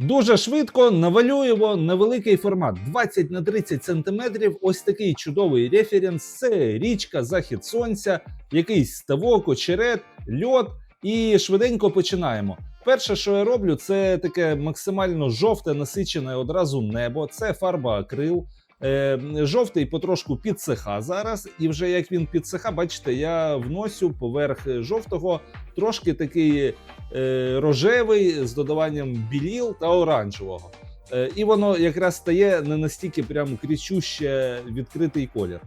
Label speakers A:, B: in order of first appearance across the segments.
A: Дуже швидко навалюємо на великий формат 20 на 30 сантиметрів. Ось такий чудовий референс. Це річка, захід сонця, якийсь ставок, очерет, льот. І швиденько починаємо. Перше, що я роблю, це таке максимально жовте насичене одразу небо. Це фарба акрил. Е, жовтий потрошку підсиха зараз, і вже як він підсиха, бачите, я вносю поверх жовтого трошки такий е, рожевий з додаванням біліл та оранжевого. Е, і воно якраз стає не настільки прям кричуще відкритий колір.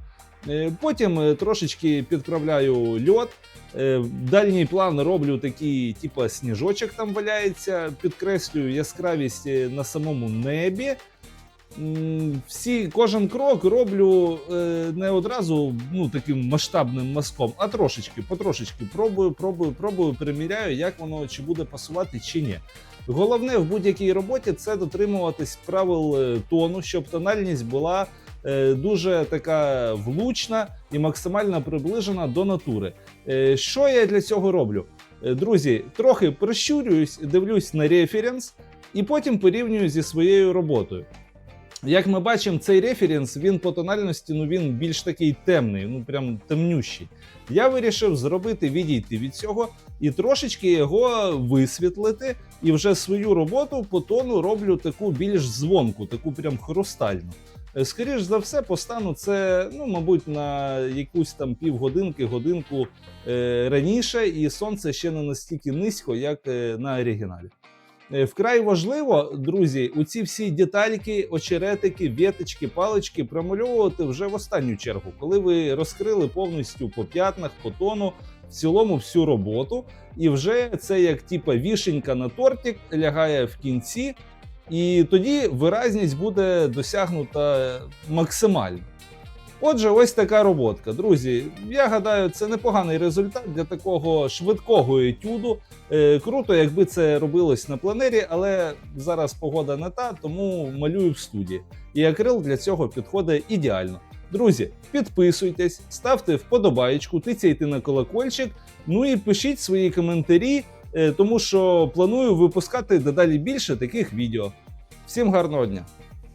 A: Е, Потім е, трошечки підправляю льот. Е, Дальній план роблю такий, типу, сніжочок там валяється, підкреслюю яскравість е, на самому небі. Всі, кожен крок роблю е, не одразу ну, таким масштабним мазком, а трошечки, потрошечки пробую, пробую, пробую, переміряю, як воно чи буде пасувати, чи ні. Головне в будь-якій роботі це дотримуватись правил е, тону, щоб тональність була е, дуже така влучна і максимально приближена до натури. Що я для цього роблю? Друзі, трохи прищурююсь, дивлюсь на референс і потім порівнюю зі своєю роботою. Як ми бачимо, цей референс він по тональності ну він більш такий темний, ну прям темнющий. Я вирішив зробити відійти від цього і трошечки його висвітлити, і вже свою роботу по тону роблю таку більш дзвонку, таку прям хрустальну. Е, Скоріш за все, постану це, ну, мабуть, на якусь там півгодинки, годинку е, раніше, і сонце ще не настільки низько, як е, на оригіналі. Е, Вкрай важливо, друзі, у ці всі детальки, очеретики, віточки, палички промальовувати вже в останню чергу, коли ви розкрили повністю по п'ятнах, по тону, в цілому всю роботу, і вже це як типа вішенька на тортик лягає в кінці, і тоді виразність буде досягнута максимально. Отже, ось така роботка. Друзі, я гадаю, це непоганий результат для такого швидкого етюду. Е, круто, якби це робилось на планері, але зараз погода не та, тому малюю в студії. І акрил для цього підходить ідеально. Друзі, підписуйтесь, ставте вподобаєчку, тицяйте на колокольчик, ну і пишіть свої коментарі, е, тому що планую випускати дедалі більше таких відео. Всім гарного дня!